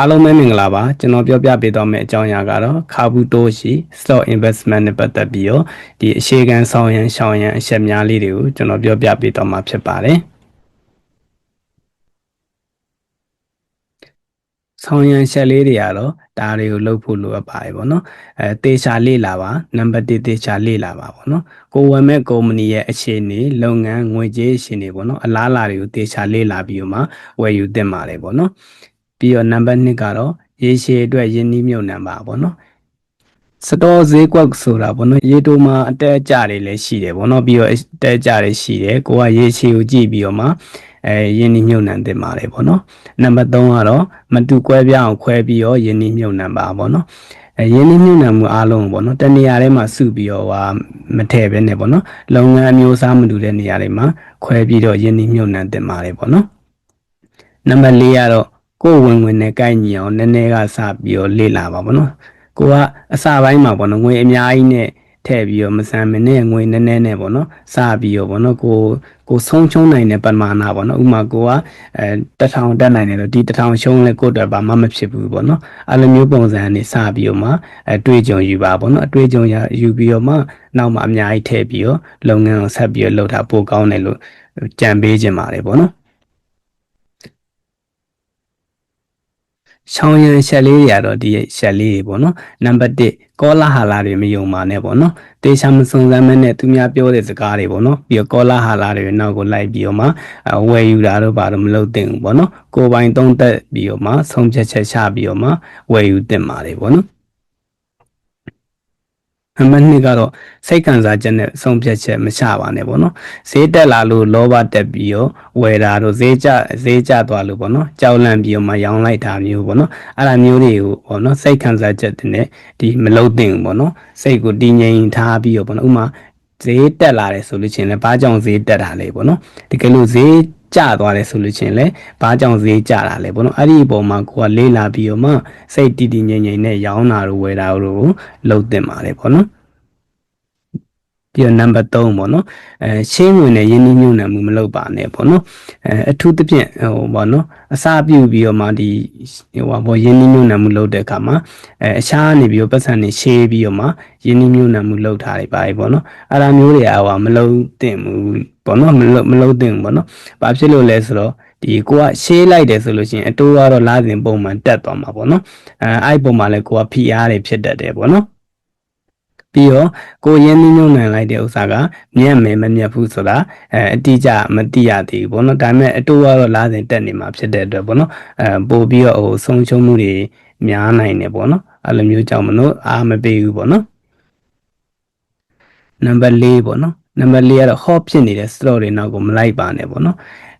အားလုံးပဲမင်္ဂလာပါကျွန်တော်ပြောပြပေးသွားမယ့်အကြောင်းအရာကတော့ခါဘူးတိုးရှိ stock investment နဲ့ပတ်သက်ပြီးတော့ဒီအရှိကန်ဆောင်ရန်ရှောင်ရန်အချက်များလေးတွေကိုကျွန်တော်ပြောပြပေးသွားမှာဖြစ်ပါတယ်ဆောင်ရန်ချက်လေးတွေကတော့ဒါတွေကိုလုပ်ဖို့လိုအပ်ပါတယ်ပေါ့နော်အဲတေချာလေးလာပါနံပါတ်1တေချာလေးလာပါပေါ့နော်ကိုဝယ်မဲ့ကုမ္ပဏီရဲ့အခြေအနေလုပ်ငန်းငွေကြေးအခြေအနေပေါ့နော်အလားအလာတွေကိုတေချာလေးလာပြီးတော့မှဝယ်ယူသင့်ပါတယ်ပေါ့နော် ပြီးတော့နံပါတ်2ကတော့ရေရှည်အတွက်ယင်းနှီးမြုပ်နှံပါပေါ့နော်စတော်ဈေးကွက်ဆိုတာပေါ့နော်ရေတိုမှာအတက်အကျတွေလည်းရှိတယ်ပေါ့နော်ပြီးတော့အတက်အကျတွေရှိတယ်ကိုကရေရှည်ကိုကြည့်ပြီးတော့မှအဲယင်းနှီးမြုပ်နှံတင်ပါတယ်ပေါ့နော်နံပါတ်3ကတော့မတူကွဲပြားအောင်ခွဲပြီးတော့ယင်းနှီးမြုပ်နှံပါပေါ့နော်အဲယင်းနှီးမြုပ်နှံမှုအားလုံးပေါ့နော်တနေရာထဲမှာစုပြီးတော့ဟာမထည့်ပဲနဲ့ပေါ့နော်လုပ်ငန်းအမျိုးအစားမတူတဲ့နေရာတွေမှာခွဲပြီးတော့ယင်းနှီးမြုပ်နှံတင်ပါတယ်ပေါ့နော်နံပါတ်4ကတော့ ကိုယ်ဝင်ဝင်နဲ့ကိုက်ညီအောင်နည်းနည်းကစပြီးတော့လေ့လာပါဘောနော်ကိုကအစပိုင်းမှာပေါ့နော်ငွေအများကြီးနဲ့ထည့်ပြီးတော့မဆန်မနဲ့ငွေနည်းနည်းနဲ့ပေါ့နော်စပြီးတော့ပေါ့နော်ကိုကိုဆုံးချုံးနိုင်တဲ့ပမာဏပေါ့နော်ဥမာကိုကအဲတထောင်တက်နိုင်တယ်လို့ဒီတထောင်ရှုံးလဲကိုတော့ဘာမှမဖြစ်ဘူးပေါ့နော်အဲ့လိုမျိုးပုံစံနဲ့စပြီးတော့မှအတွေ့အကြုံယူပါပေါ့နော်အတွေ့အကြုံယူပြီးတော့မှနောက်မှအများကြီးထည့်ပြီးတော့လုပ်ငန်းကိုဆက်ပြီးတော့လုပ်တာပိုကောင်းတယ်လို့ကြံပေးခြင်းပါတယ်ပေါ့နော် ရှောင်းရန်ရှက်လေးတွေကတော့ဒီရှက်လေးတွေပေါ့နော်နံပါတ်1ကောလာဟာလာတွေမယုံပါနဲ့ပေါ့နော်တေချာမစုံစမ်းမနဲ့သူများပြောတဲ့စကားတွေပေါ့နော်ပြီးတော့ကောလာဟာလာတွေနောက်ကိုလိုက်ပြီးတော့မှဝယ်ယူတာတော့ဘာလို့မလုပ်သင့်ဘူးပေါ့နော်ကိုယ်ပိုင်သုံးသက်ပြီးတော့မှဆုံးဖြတ်ချက်ချပြီးတော့မှဝယ်ယူသင့်ပါတယ်ပေါ့နော် နံပါတ်2ကတော့စိတ်ခံစားချက်နဲ့ဆုံးဖြတ်ချက်မချပါနဲ့ပေါ့နော်ဈေးတက်လာလို့လောဘတက်ပြီးတော့ဝယ်တာတော့ဈေးကျဈေးကျသွားလို့ပေါ့နော်ကြောက်လန့်ပြီးတော့မှရောင်းလိုက်တာမျိုးပေါ့နော်အဲ့ဒါမျိုးတွေကိုပေါ့နော်စိတ်ခံစားချက်တွေနဲ့ဒီမလုံးသင့်ဘူးပေါ့နော်စိတ်ကိုတည်ငြိမ်ထားပြီးတော့ပေါ့နော်ဥမာဈေးတက်လာတယ်ဆိုလို့ချင်းလည်းဘာကြောင့်ဈေးတက်တာလဲပေါ့နော်တကယ်လို့ဈေး ကျသွားတယ်ဆိုလို့ချင်းလည်းဘာကြောင့်ဈေးကျတာလဲပေါ့နော်အဲ့ဒီအပေါ်မှာကိုကလေးလာပြီးတော့မှစိတ်တည်တည်ငြိမ်ငြိမ်နဲ့ရောင်းတာတို့ဝယ်တာတို့ကိုလုပ်သင့်ပါတယ်ပေါ့နော် ပြီးတော့နံပါတ်3ပေါ့နော်အဲရှင်းဝင်တဲ့ယင်းနှီးမြုပ်နှံမှုမလုပ်ပါနဲ့ပေါ့နော်အဲအထူးသဖြင့်ဟိုပေါ့နော်အစာပြုတ်ပြီးတော့မှဒီဟိုပါပေါ့ယင်းနှီးမြုပ်နှံမှုလုပ်တဲ့အခါမှာအဲအရှားနေပြီးတော့ပတ်စံနေရှေးပြီးတော့မှယင်းနှီးမြုပ်နှံမှုလုပ်ထားတယ်ပါပဲပေါ့နော်အဲ့ဒါမျိုးတွေကဟိုမလုပ်သင့်ဘူးပေါ့နော်မလုပ်မလုပ်သင့်ဘူးပေါ့နော်ဘာဖြစ်လို့လဲဆိုတော့ဒီကိုကရှေးလိုက်တယ်ဆိုလို့ရှိရင်အတိုးကတော့လာစဉ်ပုံမှန်တက်သွားမှာပေါ့နော်အဲအဲ့ပုံမှာလဲကိုကဖိအားတွေဖြစ်တတ်တယ်ပေါ့နော် ပြီးတော့ကိုရင်းနှီးညွှန်နိုင်လိုက်တဲ့ဥစ္စာကမြက်မယ်မမြက်ဘူးဆိုတာအဲအတိအကျမသိရသေးဘူးပေါ့နော်ဒါပေမဲ့အတိုးကတော့လားစဉ်တက်နေမှာဖြစ်တဲ့အတွက်ပေါ့နော်အဲပို့ပြီးတော့ဟိုဆုံးရှုံးမှုတွေများနိုင်တယ်ပေါ့နော်အဲ့လိုမျိုးကြောင့်မလို့အားမပေးဘူးပေါ့နော်နံပါတ်၄ပေါ့နော်နံပါတ်၄ကတော့ hot ဖြစ်နေတဲ့ store တွေနောက်ကိုမလိုက်ပါနဲ့ပေါ့နော်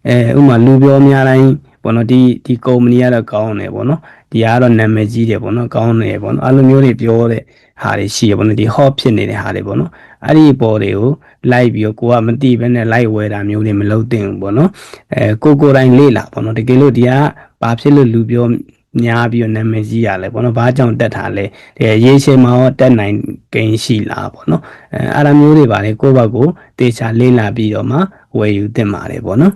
အဲဥမာလူပြောများတိုင်းပေါ့နော်ဒီဒီကုမ္ပဏီကတော့ကောင်းတယ်ပေါ့နော် ဒီကတော့နာမည်ကြီးတယ်ပေါ့နော်ကောင်းတယ်ပေါ့နော်အဲ့လိုမျိုးတွေပြောတဲ့ဟာတွေရှိရပေါ့နော်ဒီ hot ဖြစ်နေတဲ့ဟာတွေပေါ့နော်အဲ့ဒီပေါ်တွေကိုလိုက်ပြီးတော့ကိုကမသိဘဲနဲ့လိုက်ဝဲတာမျိုးတွေမလုပ်သင့်ဘူးပေါ့နော်အဲကိုကိုတိုင်းလေ့လာပေါ့နော်တကယ်လို့ဒီကဘာဖြစ်လို့လူပြောများပြီးတော့နာမည်ကြီးရလဲပေါ့နော်ဘာကြောင့်တက်တာလဲဒီရေရှည်မှာရောတက်နိုင်ကိန်းရှိလားပေါ့နော်အဲအဲ့လိုမျိုးတွေပါလေကိုယ့်ဘက်ကိုတေချာလေ့လာပြီးတော့မှဝယ်ယူသင့်ပါတယ်ပေါ့နော်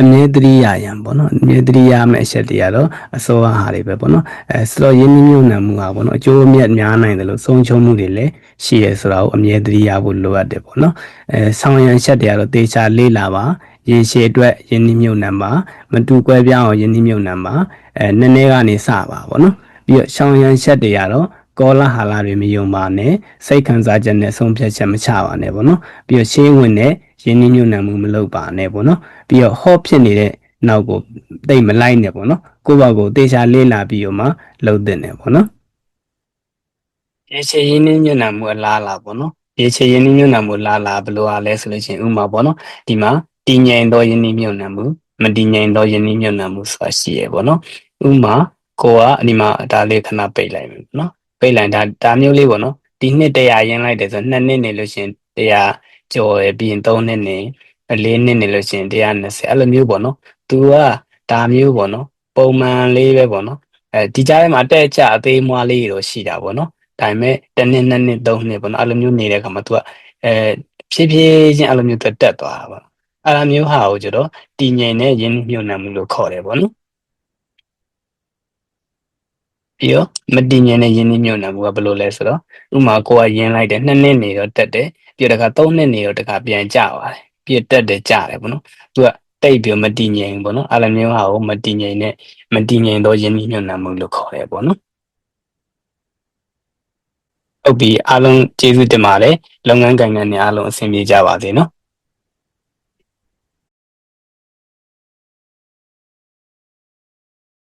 အမြဲတရိယာယံပေါ့နော်အမြဲတရိယာမဲ့အချက်တွေကတော့အစောဟာတွေပဲပေါ့နော်အဲစတော့ရင်းနှီးမြှုပ်နှံမှုဟာပေါ့နော်အကျိုးအမြတ်များနိုင်တယ်လို့ဆုံးချုံမှုတွေလည်းရှိရဲဆိုတာကိုအမြဲတရိယာဖို့လိုအပ်တယ်ပေါ့နော်အဲဆောင်းရံချက်တွေကတော့တေချာလေးလာပါရေရှည်အတွက်ယင်းနှီးမြှုပ်နှံပါမတူကွဲပြားအောင်ယင်းနှီးမြှုပ်နှံပါအဲနည်းနည်းကနေစပါပေါ့နော်ပြီးတော့ရှောင်းရံချက်တွေကတော့ ကောလာဟာလာတွေမယုံပါနဲ့စိတ်ခံစားချက်နဲ့ဆုံးဖြတ်ချက်မချပါနဲ့ပေါ့နော်ပြီးတော့ရှင်းဝင်တဲ့ရင်းနှီးမြှုပ်နှံမှုမလုပ်ပါနဲ့ပေါ့နော်ပြီးတော့ဟော့ဖြစ်နေတဲ့နောက်ကိုတိတ်မလိုက်နဲ့ပေါ့နော်ကိုယ့်ဘာကိုတေချာလေးလာပြီးတော့မှလှုပ်တဲ့နဲ့ပေါ့နော်ရေချေရင်းနှီးမြှုပ်နှံမှုအလားလားပေါ့နော်ရေချေရင်းနှီးမြှုပ်နှံမှုလားလားဘယ်လိုအားလဲဆိုလို့ရှိရင်ဥမာပေါ့နော်ဒီမှာတည်ငြိမ်သောရင်းနှီးမြှုပ်နှံမှုမတည်ငြိမ်သောရင်းနှီးမြှုပ်နှံမှုဆိုတာရှိရပေါ့နော်ဥမာကိုကဒီမှာဒါလေးခဏပိတ်လိုက်မယ်နော် ပိတ်လိုက်ဒါဒါမျိုးလေးပေါ့နော်ဒီနှစ်တရာရင်းလိုက်တယ်ဆိုနှစ်နှစ်နေလို့ရှိရင်တရာကျော်ရပြီးရင်3နှစ်နေ4နှစ်နေလို့ရှိရင်120အဲ့လိုမျိုးပေါ့နော်သူကဒါမျိုးပေါ့နော်ပုံမှန်လေးပဲပေါ့နော်အဲဒီကြားထဲမှာတက်ကြအသေးမွားလေးတော့ရှိတာပေါ့နော်ဒါပေမဲ့တစ်နှစ်နှစ်နှစ်သုံးနှစ်ပေါ့နော်အဲ့လိုမျိုးနေတဲ့အခါမှာ तू ကအဲဖြည်းဖြည်းချင်းအဲ့လိုမျိုးတက်သွားတာပေါ့အဲ့ဒါမျိုးဟာကိုကျတော့တည်ငြိမ်တဲ့ယင်းနှိမ့်ညွတ်နှံမှုလို့ခေါ်တယ်ပေါ့နော် ပြီးတော့မတည်ငြိမ်တဲ့ယင်းနှိမ့်ညွတ်နှံမှုကဘယ်လိုလဲဆိုတော့ဥပမာကိုကယင်းလိုက်တယ်နှစ်နှစ်နေတော့တက်တယ်ပြီးတော့တခါသုံးနှစ်နေတော့တခါပြန်ကျသွားတယ်ပြီးတော့တက်တယ်ကျတယ်ပေါ့နော်သူကတိတ်ပြီးမတည်ငြိမ်ဘူးပေါ့နော်အဲ့လိုမျိုးဟာကိုမတည်ငြိမ်တဲ့မတည်ငြိမ်သောယင်းနှိမ့်ညွတ်နှံမှုလို့ခေါ်တယ်ပေါ့နော်ဟုတ်ပြီအားလုံးကျေးဇူးတင်ပါတယ်လုပ်ငန်းကိုင်ငန်းတွေအားလုံးအဆင်ပြေကြပါစေနော်